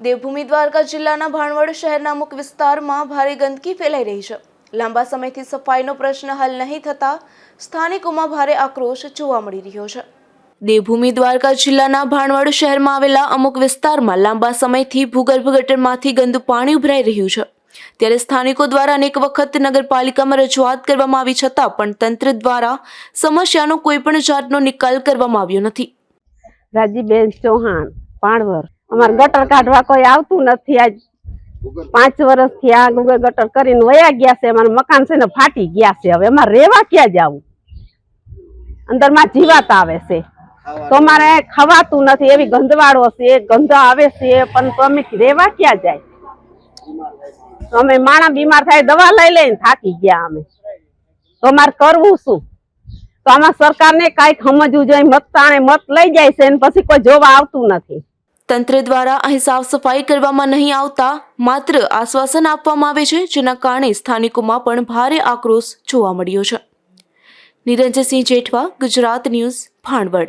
દેવભૂમિ દ્વારકા જિલ્લાના ભાણવડ શહેરના અમુક વિસ્તારમાં ભારે ગંદકી ફેલાઈ રહી છે. લાંબા સમયથી સફાઈનો પ્રશ્ન હલ નહીં થતા સ્થાનિકોમાં ભારે આક્રોશ જોવા મળી રહ્યો છે. દેવભૂમિ દ્વારકા જિલ્લાના ભાણવડ શહેરમાં આવેલા અમુક વિસ્તારમાં લાંબા સમયથી ભૂગર્ભ ગટરમાંથી ગંદુ પાણી ઉભરાઈ રહ્યું છે. ત્યારે સ્થાનિકો દ્વારા અનેક વખત નગરપાલિકામાં રજૂઆત કરવામાં આવી છતાં પણ તંત્ર દ્વારા સમસ્યાનો કોઈ પણ જાતનો નિકાલ કરવામાં આવ્યો નથી. રાજીબેન ચૌહાણ પાણવર અમારે ગટર કાઢવા કોઈ આવતું નથી આજ. પાંચ વર્ષથી આ ગુગલ ગટર કરીને વયા ગયા છે, અમારું મકાન છે ને ફાટી ગયા છે હવે. અમારે રેવા ક્યાં જવું? અંદરમાં જીવાત આવે છે. તો અમારે ખવાતું નથી, એવી ગંધવાળો છે, ગંધ આવે છે, પણ તો અમે રેવા ક્યાં જાય? અમે માણા બીમાર થાય, દવા લઈ લઈને થાકી ગયા અમે. તો અમારે કરવું શું? તો આમાં સરકારને કાંઈક સમજવું જોઈએ મત તાણે મત લઈ જાય છે પછી કોઈ જોવા આવતું નથી. તંત્ર દ્વારા અહીં સાફ સફાઈ કરવામાં નહીં આવતા, માત્ર આશ્વાસન આપવામાં આવે છે, જેના કારણે સ્થાનિકોમાં પણ ભારે આક્રોશ જોવા મળ્યો છે. નિરંજનસિંહ જેઠવા, ગુજરાત ન્યૂઝ, ભાણવડ.